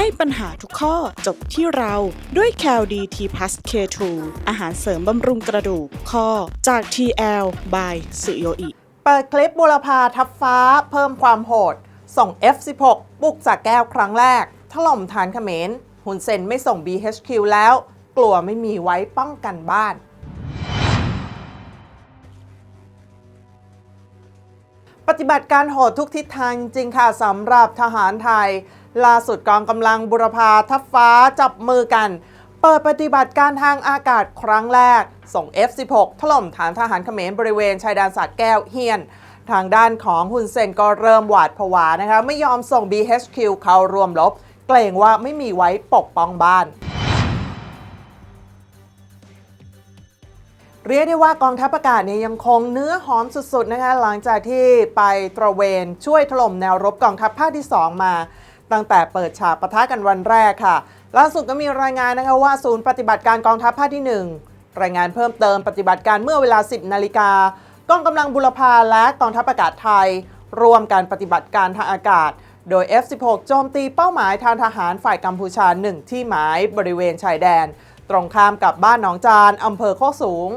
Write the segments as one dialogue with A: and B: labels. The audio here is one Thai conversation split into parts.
A: ให้ปัญหาทุกข้อจบที่เราด้วย c a l d t p l u s K2 อาหารเสริมบำรุงกระดูกข้อจาก TL by สุโยอิ
B: เปิดคลิปบุรพาทับฟ้าเพิ่มความโหด ส่ง F16 บุกจากแก้วครั้งแรก ถล่มฐานเขมรหุนเซนไม่ส่ง BHQ แล้ว กลัวไม่มีไว้ป้องกันบ้านปฏิบัติการโหดทุกทิศทางจริงค่ะสำหรับทหารไทย ล่าสุดกองกำลังบุรพาทับฟ้าจับมือกัน เปิดปฏิบัติการทางอากาศครั้งแรก ส่ง F16 ถล่มฐานทหารเขมรบริเวณชายแดนสาดแก้วเฮียน ทางด้านของฮุนเซนก็เริ่มหวาดผวานะคะ ไม่ยอมส่ง BHQ เข้าร่วมรบ เกรงว่าไม่มีไว้ปกป้องบ้านเรียกได้ว่ากองทัพอากาศเนี่ยยังคงเนื้อหอมสุดๆนะคะหลังจากที่ไปตระเวนช่วยถล่มแนวรบกองทัพภาคที่ 2 มา ตั้งแต่เปิดฉากปะทะกันวันแรกค่ะ ล่าสุดก็มีรายงานนะคะว่าศูนย์ปฏิบัติการกองทัพภาคที่ 1 รายงานเพิ่มเติมปฏิบัติการเมื่อเวลา 10 นาฬิกากองกำลังบุรพาและกองทัพอากาศไทย ร่วมการปฏิบัติการทางอากาศ โดย F16 โจมตีเป้าหมายทางทหารฝ่ายกัมพูชาหนึ่งที่หมายบริเวณชายแดน ตรงข้ามกับบ้านหนองจานอำเภอโคกสูง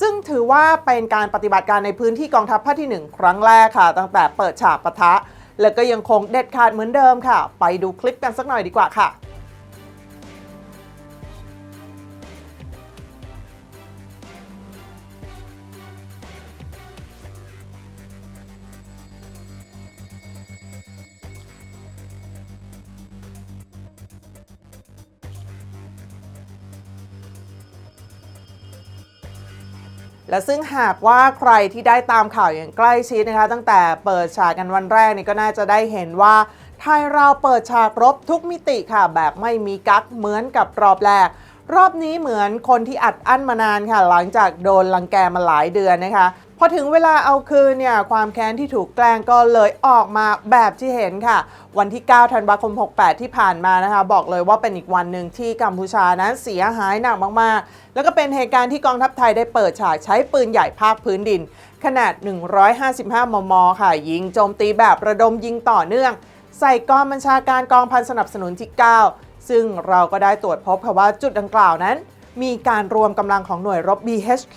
B: ซึ่งถือว่าเป็นการปฏิบัติการในพื้นที่กองทัพภาคที่ 1 ครั้งแรกค่ะ ตั้งแต่เปิดฉากปะทะ แล้วก็ยังคงเด็ดขาดเหมือนเดิมค่ะ ไปดูคลิปกันสักหน่อยดีกว่าค่ะ และซึ่งหากว่าใครที่ได้ตามข่าวอย่างใกล้ชิดนะคะ ตั้งแต่เปิดฉากกันวันแรกนี่ก็น่าจะได้เห็นว่าไทยเราเปิดฉากรบทุกมิติค่ะ แบบไม่มีกั๊กเหมือนกับรอบแรก รอบนี้เหมือนคนที่อัดอั้นมานานค่ะ หลังจากโดนลังแกมาหลายเดือนนะคะ พอถึงเวลาเอาคืนเนี่ยความแค้นที่ถูกแกล้งก็เลยออกมาแบบที่เห็นค่ะ วันที่ 9 ธันวาคม 68 ที่ผ่านมานะคะ บอกเลยว่าเป็นอีกวันหนึ่งที่กัมพูชานั้นเสียหายหนักมากๆ แล้วก็เป็นเหตุการณ์ที่กองทัพไทยได้เปิดฉากใช้ปืนใหญ่ภาคพื้นดิน ขนาด 155 มม ค่ะ ยิงโจมตีแบบระดมยิงต่อเนื่อง ใส่กองบัญชาการกองพันสนับสนุนที่ 9 ซึ่งเราก็ได้ตรวจพบค่ะว่าจุดดังกล่าวนั้น มีการรวมกำลังของหน่วยรบ BHQ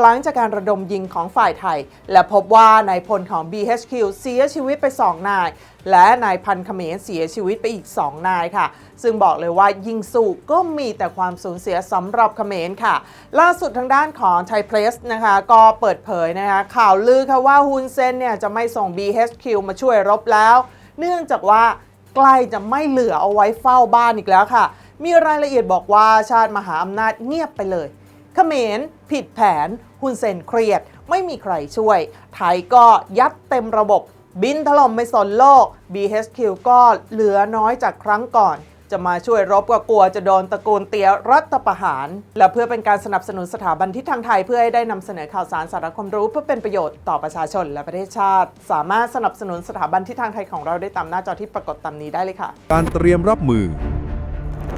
B: หลังจากการระดมยิงของฝ่ายไทย และพบว่านายพลของ BHQ เสียชีวิตไป 2 นาย และนายพันเขมรเสียชีวิตไปอีก 2 นายค่ะ ซึ่งบอกเลยว่ายิงสู้ก็มีแต่ความสูญเสียสำหรับเขมรค่ะ ล่าสุดทางด้านของไทยเพรสนะคะก็เปิดเผยนะคะข่าวลือค่ะว่าฮุนเซนเนี่ยจะไม่ส่ง BHQ มาช่วยรบแล้ว เนื่องจากว่าใกล้จะไม่เหลือเอาไว้เฝ้าบ้านอีกแล้วค่ะ มีรายละเอียดบอกว่าชาติมหาอำนาจเงียบไปเลย ขมรผิดแผนฮุนเซนเครียด ไม่มีใครช่วย ไทยก็ยัดเต็มระบบบินถล่มไม่สนโลก BHQ ก็เหลือน้อยจากครั้งก่อน จะมาช่วยรบก็กลัวจะโดนตระกูลเตียรัฐประหาร และเพื่อเป็นการสนับสนุนสถาบันทิศทางไทยเพื่อให้ได้นำเสนอข่าวสารสาระความรู้เพื่อเป็นประโยชน์ต่อประชาชนและประเทศชาติ สามารถสนับสนุนสถาบันทิศทางไทยของเราได้ตามหน้าจอที่ปรากฏตามนี้ได้เลยค่ะ
C: การเตรียมรับมือ